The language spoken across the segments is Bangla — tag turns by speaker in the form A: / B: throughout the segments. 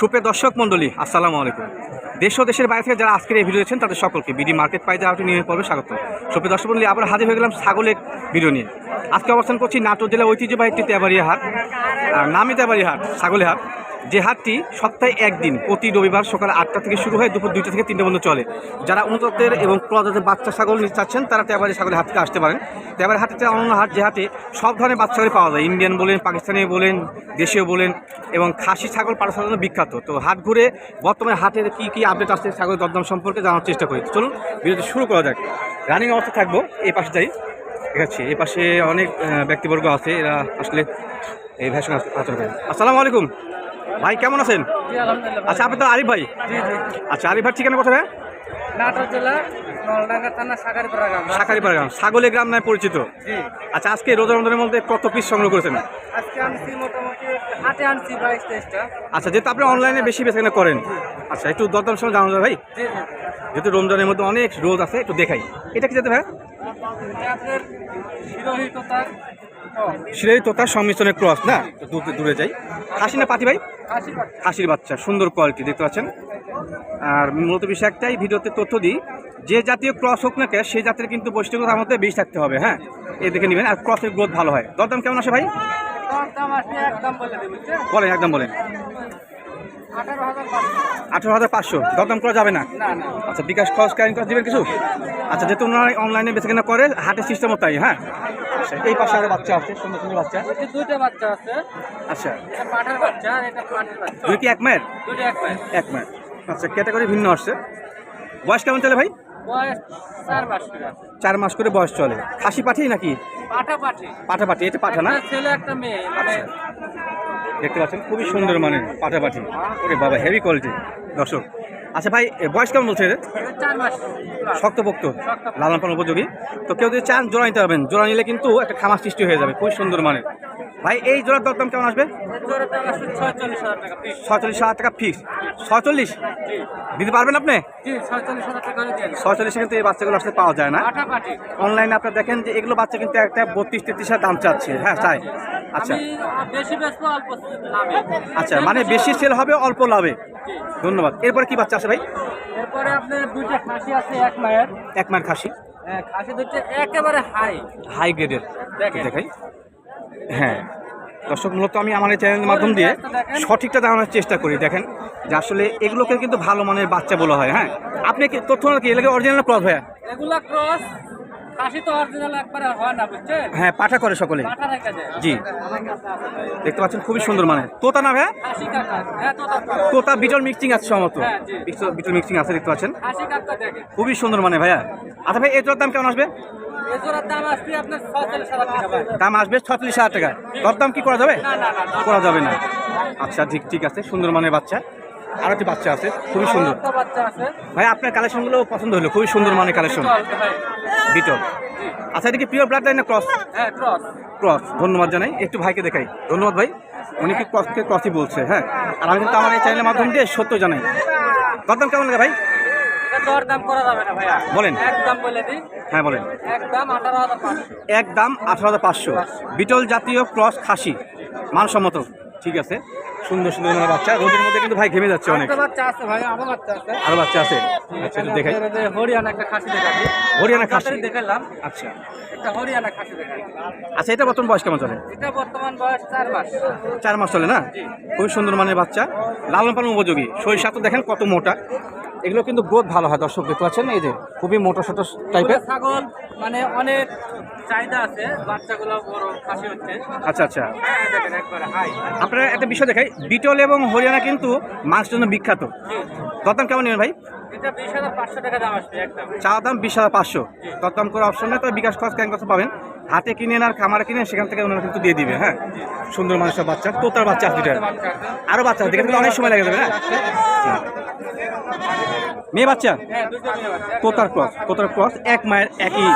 A: সুপ্রিয় দর্শক মণ্ডলী, আসসালামু আলাইকুম। দেশ ও দেশের বাইরে থেকে যারা আজকের এই ভিডিও দেখছেন, তাদের সকলকে বিডি মার্কেট পাইতে আউটি নিয়ে পর্বে স্বাগত। সুপ্রিয় দর্শক মন্ডলী আবার হাজির হয়ে গেলাম ছাগলের ভিডিও নিয়ে। আজকে অবস্থান করছি নাটোর জেলা ঐতিহ্যবাহী একটি তেবাড়িয়া হাট। আর নামই তেবাড়িয়া হাট, ছাগলের হাট। যে হাটটি সপ্তাহে একদিন প্রতি রবিবার সকাল আটটা থেকে শুরু হয়, দুপুর দুইটা থেকে তিনটা পর্যন্ত চলে। যারা উন্নতদের এবং প্রজাতের বাচ্চা ছাগল নিতে চাচ্ছেন, তারা তেবারি ছাগলের হাট থেকে আসতে পারেন। তেবারি হাটে অন্য হাট যে হাটে সব ধরনের বাচ্চা ছাগল পাওয়া যায়। ইন্ডিয়ান বলেন, পাকিস্তানি বলেন, দেশীয় বলেন এবং খাসি ছাগল পাড়া জন্য বিখ্যাত। তো হাট ঘুরে বর্তমানে হাটের কী কী আপডেট আসছে ছাগল দরদাম সম্পর্কে জানার চেষ্টা করি। চলুন, ভিডিওটি শুরু করা যাক। রানিং অবস্থা থাকব, এই পাশে যাই। ঠিক আছে, এই পাশে অনেক ব্যক্তিবর্গ আছে, এরা আসলে এই ভাষণ আচরণ আসসালামু আলাইকুম। ভাই কেমন আছেন? আচ্ছা আপনি তো আরিফ ভাই? আচ্ছা আরিফ ভাই ঠিকানা কোথায়?
B: নাটোর জেলা নলডাঙ্গা থানা সাগারিপাড়া গ্রাম।
A: শাকারিপাড়া গ্রাম নামে পরিচিত। আচ্ছা আজকে রোজা রমজানের মধ্যে কত পিস সংগ্রহ করেছেন?
B: আজকে আনছি মোটামুটি হাটে আনছি বাইশ তেইশটা।
A: আচ্ছা যেহেতু আপনি অনলাইনে বেশি করেন আচ্ছা একটু দরদাম সময় জানানো যায় ভাই? যেহেতু রমজানের মধ্যে অনেক রোজ আছে একটু দেখাই। এটা কি যেতে ভাই?
B: আপনার শিরোহিততার
A: সিরাই তোতার সংমিশ্রণের ক্রস না? দূরে দূরে যাই। খাসি না পাতি ভাই? খাসির বাচ্চা সুন্দর কোয়ালিটি দেখতে পাচ্ছেন? আর মূলত বিষয় একটাই ভিডিওতে তথ্য দিই। যে জাতীয় ক্রস হোক না কেন সেই জাতের কিন্তু বৈশিষ্ট্যতার মধ্যে বেশি থাকতে হবে হ্যাঁ? এই দেখে নেবেন আর ক্রসের গ্রোথ ভালো হয়। দরদাম কেমন আসে ভাই? বলেন একদম বলেন।
B: আঠারো হাজার পাঁচশো।
A: দরদাম করা যাবে না? আচ্ছা বিকাশ খরচ ক্যারিং খরচ দেবেন কিছু? আচ্ছা যেহেতু ওনারা অনলাইনে বেছে কেনা করে হাটের সিস্টেমও তাই হ্যাঁ? আচ্ছা এই পাশে আরও বাচ্চা আছে সুন্দর সুন্দর বাচ্চা।
B: দুইটা বাচ্চা আছে।
A: আচ্ছা।
B: পাঠার বাচ্চা আর এটা বাচ্চা।
A: দুই কি এক মায়ের?
B: দুইটা এক পায়ে
A: এক মায়ের। আচ্ছা ক্যাটাগরি ভিন্ন আসছে। বয়স কেমন চলে ভাই?
B: চার মাস করে
A: বয়স চলে। খাসি পাঠি নাকি?
B: পাঠা পাঠি।
A: এটা পাঠা না?
B: ছেলে একটা মেয়ে মানে
A: দেখতে পাচ্ছেন খুবই সুন্দর মানে পাঠা পাঠি। ওরে বাবা হেভি কোয়ালিটি দর্শক আচ্ছা ভাই বয়স কেমন বলছে শক্তপোক্ত লালন পালন উপযোগী। তো কেউ যদি চান জোড়া নিতে পারবেন। জোড়া নিলে কিন্তু একটা খামার সৃষ্টি হয়ে যাবে। খুবই সুন্দর মানে ভাই এই জোড়ার দরদাম কেমন আসবে?
B: ছয়চল্লিশ হাজার টাকা
A: ফিক্স ছয়চল্লিশ দিতে পারবেন আপনি?
B: ছয়চল্লিশে
A: কিন্তু এই বাচ্চাগুলো আসলে পাওয়া যায় না। অনলাইনে আপনারা দেখেন যে এগুলো বাচ্চা কিন্তু একটা বত্রিশ তেত্রিশ হাজার দাম চাচ্ছে। হ্যাঁ চাই আচ্ছা।
B: আমি বেশি বেশি অল্প লাভে।
A: আচ্ছা মানে বেশি সেল হবে অল্প লাভে। ধন্যবাদ। এরপরে কি বাচ্চা আছে ভাই?
B: এরপরে আপনার দুইটা খাসি আছে এক মায়ের।
A: এক মার খাসি।
B: হ্যাঁ, খাসি দুইটা একেবারে হাই
A: হাই গ্রেডের
B: দেখেন।
A: দেখাই। হ্যাঁ। দর্শক মূলত আমি আমার এই চ্যানেলের মাধ্যম দিয়ে সঠিকটা জানানোর চেষ্টা করি দেখেন। যে আসলে এগুলোকে কিন্তু ভালো মানের বাচ্চা বলা হয় হ্যাঁ। আপনি কি তথ্য কি এলাকা অরিজিনাল ক্রস ভাইয়া?
B: এগুলা ক্রস খাসি তো অরিজিনাল একবারে হয় না বুঝছেন?
A: হ্যাঁ পাঠা করে সকলে।
B: পাঠা রেখে যায়
A: জি। দেখতে পাচ্ছেন খুবই সুন্দর মানে তোতা না ভাইয়া?
B: খাসি কাকা। হ্যাঁ
A: তোতা বিটল মিক্সিং আছে সমত
B: হ্যাঁ,
A: বিটল মিক্সিং আছে দেখতে পাচ্ছেন।
B: খাসি কাকা দেখে।
A: খুবই সুন্দর মানে ভাইয়া। আচ্ছা ভাই এটার দাম কেমন আসবে?
B: দাম আসবে
A: ছত্রিশ হাজার টাকা দরদাম কি করা যাবে? করা যাবে না। আচ্ছা ঠিক ঠিক আছে। সুন্দর মানের বাচ্চা। আর একটি বাচ্চা আছে খুবই সুন্দর। ভাই আপনার কালেকশনগুলো পছন্দ হলো খুবই সুন্দর মানে কালেকশন বিটল আচ্ছা এটা কি পিওর ব্লাড লাইন না ক্রস
B: হ্যাঁ ক্রস
A: ক্রস ধন্যবাদ জানাই। একটু ভাইকে দেখাই। ধন্যবাদ ভাই উনি কি ক্রসকে ক্রসই বলছে হ্যাঁ। আর আমি কিন্তু আমার এই চ্যানেলের মাধ্যমে দিয়ে সত্য জানাই। দরদাম কেমন লাগে ভাই?
B: এটা করা যাবে না ভাইয়া।
A: বলেন।
B: একদম বলে দিই।
A: হ্যাঁ বলেন।
B: একদম আঠারো হাজার পাঁচশো।
A: এক দাম আঠারো হাজার পাঁচশো। বিটল জাতীয় ক্রস খাসি। মানসম্মত। ঠিক আছে। সুন্দর সুন্দর ওনার বাচ্চা। রোদের মধ্যে কিন্তু ভাই ঘেমে যাচ্ছে অনেক।
B: বাচ্চা আছে ভাই আরও বাচ্চা আছে।
A: আরও বাচ্চা আছে? আচ্ছা একটু দেখাই।
B: হরিয়ানা একটা খাসি দেখাচ্ছি।
A: হরিয়ানা খাসি।
B: দেখালাম।
A: আচ্ছা।
B: একটা হরিয়ানা খাসি দেখাচ্ছি।
A: আচ্ছা এটা বর্তমান বয়স কেমন চলে?
B: এটা বর্তমান বয়স চার মাস।
A: চার মাস চলে না? খুবই সুন্দর মানের বাচ্চা। লালন পালন উপযোগী। শরীর সাথে দেখেন কত মোটা। এগুলো কিন্তু গ্রোথ ভালো হয় দর্শক দেখতে পাচ্ছেন এই যে খুবই মোটো সোটো টাইপের
B: ছাগল মানে অনেক চাহিদা আছে বাচ্চাগুলো বড় খাসি হচ্ছে।
A: আচ্ছা আচ্ছা।
B: হ্যাঁ,
A: আপনারা একটা বিষয় দেখাই বিটল এবং হরিয়ানা কিন্তু মাংসের জন্য বিখ্যাত। দরদাম কেমন নেবেন ভাই?
B: এটা বিশ হাজার পাঁচশো টাকা দাম আসবে একদম।
A: চা দাম বিশ হাজার পাঁচশো। দরদাম করে অপশন নেই তবে বিকাশ খরচ কেন কথা পাবেন? হাতে কিনেন আর খামারে কিনেন সেখান থেকে ওনারা কিন্তু দিয়ে দিবে হ্যাঁ? সুন্দর মানুষের বাচ্চা তোতার বাচ্চা আছে দুইটা। আরও বাচ্চা আছে। কিন্তু অনেক সময় লেগে যাবে না মেয়ে বাচ্চা?
B: হ্যাঁ মেয়ে বাচ্চা
A: তোতার ক্রস তোতার ক্রস এক মায়ের একই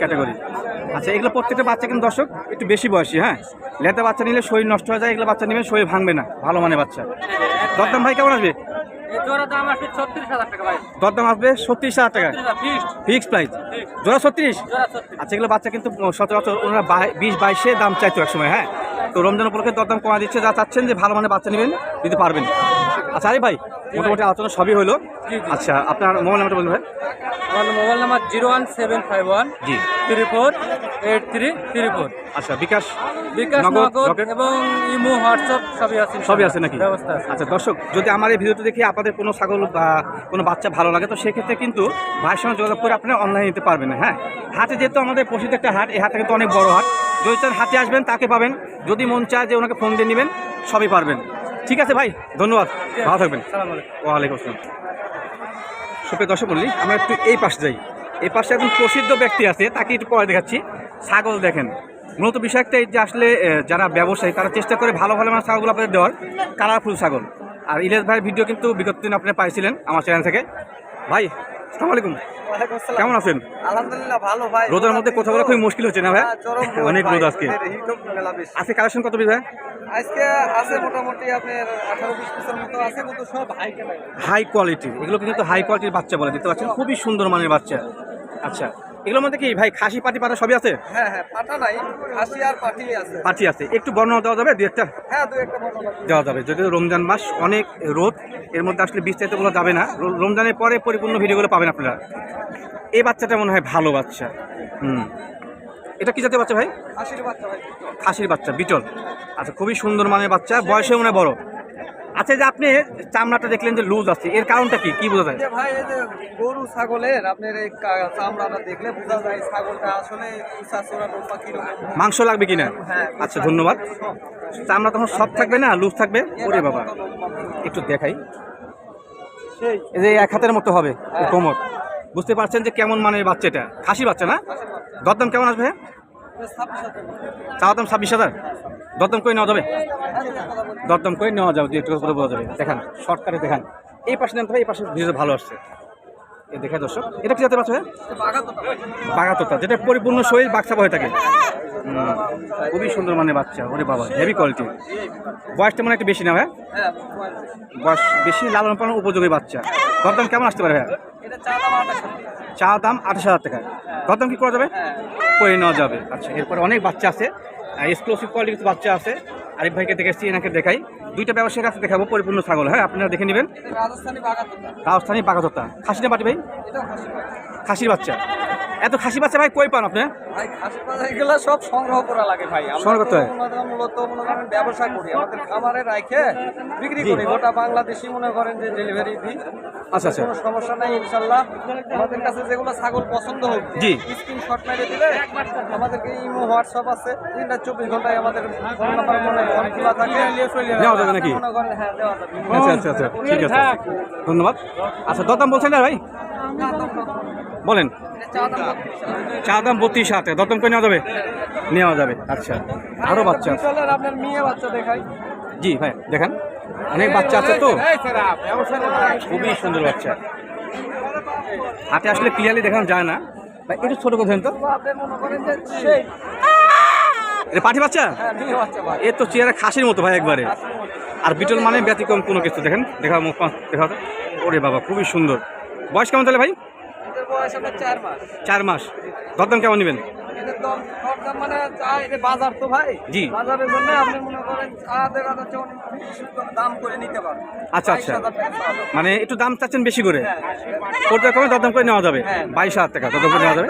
A: ক্যাটাগরি। আচ্ছা এগুলো প্রত্যেকটা বাচ্চা কিন্তু দর্শক একটু বেশি বয়সী হ্যাঁ? লেটা বাচ্চা নিলে শরীর নষ্ট হয়ে যায় এগুলো বাচ্চা নেবেন শরীর ভাঙবে না ভালো মানে বাচ্চা। দরদাম ভাই কেমন আসবে? দরদাম আসবে ছত্রিশ হাজার টাকা ফিক্স প্রাইস জোড়া ছত্রিশ? আচ্ছা এগুলো বাচ্চা কিন্তু সচরাচর ওনারা বাই- বিশ বাইশে দাম চাইতো এক সময় হ্যাঁ? তো রমজান উপলক্ষে দরদাম কমা দিচ্ছে যা চাচ্ছেন যে ভালো মানে বাচ্চা নেবেন দিতে পারবেন। আচ্ছা আরে ভাই মোটামুটি আলোচনা সবই হলো। আচ্ছা আপনার মোবাইল নাম্বারটা বলুন ভাই।
B: আমার mobile number zero one seven five one
A: জি।
B: Three four eight three three four.
A: আচ্ছা বিকাশ
B: বিকাশ
A: নগদ,
B: এবং ইমো হোয়াটসঅ্যাপ সবই আছে
A: সবই আছে নাকি?
B: ব্যবস্থা
A: আচ্ছা দর্শক যদি আমার এই ভিডিওটি দেখে আপনাদের কোনো ছাগল বা কোনো বাচ্চা ভালো লাগে তো সেক্ষেত্রে কিন্তু ভাইয়ের সঙ্গে যোগাযোগ করে আপনারা অনলাইনে নিতে পারবেন হ্যাঁ? হাটে যেহেতু আমাদের প্রসিদ্ধ একটা হাট এই হাটটা কিন্তু অনেক বড় হাট। যদি চান হাটে আসবেন তাকে পাবেন। যদি মন চায় যে ওনাকে ফোন দিয়ে নেবেন সবই পারবেন। ঠিক আছে ভাই ধন্যবাদ। ভালো থাকবেন। ওয়ালাইকুম আসসালাম। সুপ্রিয় দর্শক বললি আমরা একটু এই পাশে যাই। এই পাশে একজন প্রসিদ্ধ ব্যক্তি আছে তাকে একটু পরে দেখাচ্ছি। ছাগল দেখেন। মূলত বিষয় একটাই যে আসলে যারা ব্যবসায়ী তারা চেষ্টা করে ভালো ভালো মানে ছাগলগুলো আপনাদের দেওয়ার। কালারফুল ছাগল। আর ইলিয়াস ভাইয়ের ভিডিও কিন্তু বিগত দিন আপনারা পাইছিলেন আমার চ্যানেল থেকে। ভাই আসসালামু আলাইকুম। কেমন আছেন?
C: আলহামদুলিল্লাহ ভালো ভাই।
A: রোদের মধ্যে কথা বলা খুবই মুশকিল হচ্ছে না ভাই?
C: হ্যাঁ,
A: অনেক রোদ আজকে। আজকে কালেকশন কত ভাই?
C: আজকে আছে মোটামুটি আপনার আঠারো বিশ পিসের মতো আছে কিন্তু সব হাই
A: কোয়ালিটির এগুলো কিন্তু হাই কোয়ালিটির বাচ্চা বলে দেখতে পাচ্ছেন? খুবই সুন্দর মানের বাচ্চা। আচ্ছা। এগুলোর মধ্যে কি ভাই খাসি পাটি পাটা সবই আছে?
C: হ্যাঁ হ্যাঁ নাই খাসি আর পাঠি আছে।
A: পাটি আছে। একটু বর্ণনা দেওয়া যাবে? দু একটা?
C: হ্যাঁ দু একটা
A: দেওয়া যাবে। যদিও রমজান মাস অনেক রোদ এর মধ্যে আসলে বিস্তারিতগুলো যাবে না। রমজানের পরে পরিপূর্ণ ভিডিওগুলো পাবেন আপনারা। এই বাচ্চাটা মনে হয় ভালো বাচ্চা। হুম। এটা কি জাতীয় বাচ্চা ভাই?
C: খাসির বাচ্চা ভাই
A: খাসির বাচ্চা বিটল। আচ্ছা খুবই সুন্দর মানের বাচ্চা। বয়সে মনে বড়। আচ্ছা যে আপনি চামড়াটা দেখলেন যে লুজ আছে এর কারণটা কি? কি বোঝা যায়?
C: ভাই এই যে গরু ছাগলের আপনার এই কা- চামড়াটা দেখলে বোঝা যায় ছাগলটা আসলে কীরকম।
A: মাংস লাগবে কিনা
C: হ্যাঁ
A: আচ্ছা ধন্যবাদ। চামড়া তখন সব থাকবে না লুজ থাকবে? ওরে বাবা। একটু দেখাই।
C: সেই।
A: এই যে এক হাতের মতো হবে এই কোমর। বুঝতে পারছেন যে কেমন মানের বাচ্চা এটা? খাসি বাচ্চা না? দরদাম কেমন আসবে? হ্যাঁ
C: বেশ ছাব্বিশ হাজার।
A: চাওয়া দাম ছাব্বিশ হাজার? দরদাম করে নেওয়া যাবে। দরদাম করে নেওয়া যাবে একটু করে যাবে। দেখান, শর্টকাটে দেখান। এই পাশে নেন এই পাশে ভিডিও ভালো আসছে। এই দেখে দর্শক, এটা কি জাতের বাচ্চা বাগাতোতা যেটা পরিপূর্ণ শরীর বাচ্চা হয়ে থাকে। খুবই সুন্দর মানে বাচ্চা, ওরে বাবা হেভি কোয়ালিটি বয়সটা মানে একটু বেশি না ভাই? বয়স বেশি লালন পালন উপযোগী বাচ্চা। দরদাম কেমন আসতে পারে ভাই?
C: চা দাম আঠাশ
A: হাজার টাকা। দরদাম কি করা যাবে? করে নেওয়া যাবে। আচ্ছা এরপরে অনেক বাচ্চা আছে। এক্সক্লুসিভ কোয়ালিটির কিছু বাচ্চা আছে। আরিফ ভাইকে দেখে দেখেছি এনাকে দেখাই। দুইটা ব্যবসায়ীর কাছে দেখাবো পরিপূর্ণ ছাগল। হ্যাঁ আপনারা দেখে নেবেন।
C: রাজস্থানি
A: বাগাততা খাসি না পাটি ভাই। খাসির বাচ্চা। এত খাসি বাচ্চা ভাই কই পান আপনি?
C: ভাই খাসি বাজার এগুলো সব সংগ্রহ করা লাগে ভাই।
A: সংগ্রহ করতে হয়?
C: মূলত মনে করেন ব্যবসা করি আমাদের খামারে রাখে বিক্রি করি। গোটা বাংলাদেশি মনে করেন যে ডেলিভারি দিই।
A: আচ্ছা আচ্ছা।
C: কোনো সমস্যা নাই ইনশাল্লাহ। আমাদের কাছে যেগুলো ছাগল পছন্দ হোক
A: জি।
C: স্ক্রিনশট মেরে দিলে আমাদেরকে ইমো হোয়াটসঅ্যাপ আছে। তিনটা চব্বিশ ঘন্টায় আমাদের ফোন নাম্বার মনে ফোন খোলা থাকে।
A: নেওয়া যাবে নাকি?
C: মনে করেন হ্যাঁ দেওয়া যাবে।
A: আচ্ছা আচ্ছা আচ্ছা। ঠিক আছে। ধন্যবাদ। আচ্ছা দরদাম বলছেন না ভাই? বলেন।
C: চা দাম
A: বত্রিশ টাকা দরদাম করে নেওয়া যাবে? নেওয়া যাবে। আচ্ছা। আরও বাচ্চা
C: আপনার মেয়ে বাচ্চা দেখাই
A: জি, ভাই, দেখেন। অনেক বাচ্চা আছে তো। খুবই সুন্দর বাচ্চা। হাতে আসলে ক্লিয়ারলি দেখানো যায় না। ভাই, একটু ছোটো কথা তো। এটা পাঠি বাচ্চা? এ তো চেহারা খাসির মতো ভাই একবারে। আর বিটল মানে ব্যতিক্রম কোনো কিছু। দেখেন দেখা মুখ দেখা ওরে বাবা, খুবই সুন্দর। বয়স কেমন তাহলে ভাই?
C: বয়স আপনার চার মাস।
A: চার মাস। দরদাম কেমন নেবেন?
C: মানে বাজার তো ভাই।
A: জি।
C: বাজারের জন্য আপনি মনে করেন চা দেখা যাচ্ছে অনেক বেশি দাম করে নিতে পারেন
A: আচ্ছা, আচ্ছা।
C: 22,000 টাকা চা। দাম।
A: মানে একটু দাম চাচ্ছেন বেশি করে?
C: হ্যাঁ,
A: কমে দরদাম করে নেওয়া যাবে?
C: হ্যাঁ।
A: বাইশ হাজার টাকা দরদাম করে নেওয়া যাবে?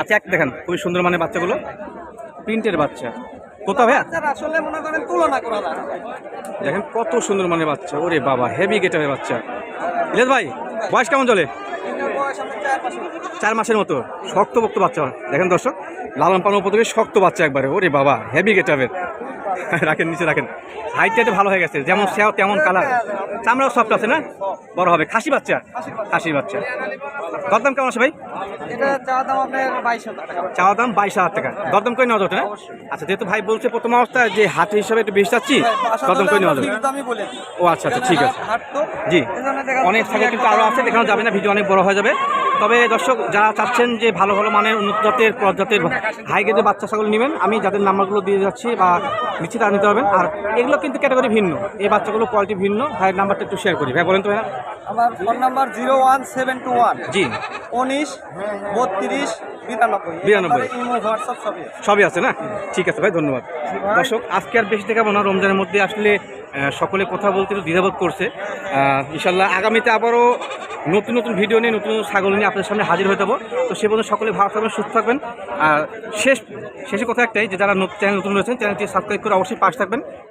A: আচ্ছা এক দেখেন খুবই সুন্দর মানে বাচ্চাগুলো। প্রিন্টের বাচ্চা। কোথা ভাইয়া
C: আসলে মনে করেন তুলনা করা।
A: দেখেন কত সুন্দর মানে বাচ্চা। ওরে বাবা হেভি গেটারের বাচ্চা। ইলেশ ভাই বয়স কেমন চলে?
C: চার
A: মাসের মতো শক্তপোক্ত বাচ্চা। দেখেন দর্শক, লালন পালন উপদ্রবে শক্ত বাচ্চা একবারে। ওরে বাবা হেভি গেটাবের রাখেন, নিচে রাখেন। একটু ভালো হয়ে গেছে। যেমন সেও তেমন কালার চামড়াও সফট আছে না? বড় হবে। খাসি বাচ্চা? খাসি বাচ্চা। দরদাম কেমন আছে ভাই?
C: এটা দাম বাইশ হাজার টাকা।
A: চাওয়া দাম বাইশ হাজার টাকা। দরদাম করে নেওয়া যাবে না আচ্ছা যেহেতু ভাই বলছে প্রথম অবস্থায় যে হাতে হিসাবে একটু বেশি চাচ্ছি দরদাম করে নেওয়া যাবে। ও আচ্ছা আচ্ছা ঠিক আছে। জি। অনেক
C: আরও
A: ছাগল কিন্তু আরও আছে দেখানো যাবে না ভিডিও অনেক বড় হয়ে যাবে। তবে দর্শক যারা চাচ্ছেন যে ভালো ভালো মানের উন্নত জাতের প্রজাতের হাই গ্রেডের বাচ্চা ছাগল নেবেন আমি যাদের নাম্বারগুলো দিয়ে যাচ্ছি বা নিচ্ছি তারা নিতে পারবেন। আর এগুলো কিন্তু ক্যাটাগরি ভিন্ন। এই বাচ্চাগুলো কোয়ালিটি ভিন্ন। ভাইয়ের নাম্বারটা একটু শেয়ার করি। ভাই বলেন তো ভাইয়া।
C: আমার phone number zero one seven two one
A: জি।
C: উনিশ বত্রিশ বিরানব্বই। সবই আছে।
A: না? ঠিক আছে ভাই ধন্যবাদ। দর্শক আজকে আর বেশি দেখাবো না। রমজানের মধ্যে আসলে সকলে কথা বলতে দ্বিধাবোধ করছে। ইনশাল্লাহ আগামীতে আবারও নতুন নতুন ভিডিও নিয়ে নতুন নতুন ছাগল নিয়ে আপনাদের সামনে হাজির হয়ে যাব। তো সে পর্যন্ত সকলে ভালো থাকবেন, সুস্থ থাকবেন। আর শেষ, শেষে কথা একটাই যে যারা চ্যানেল নতুন রয়েছেন, চ্যানেলটি সাবস্ক্রাইব করে অবশ্যই পাশ থাকবেন।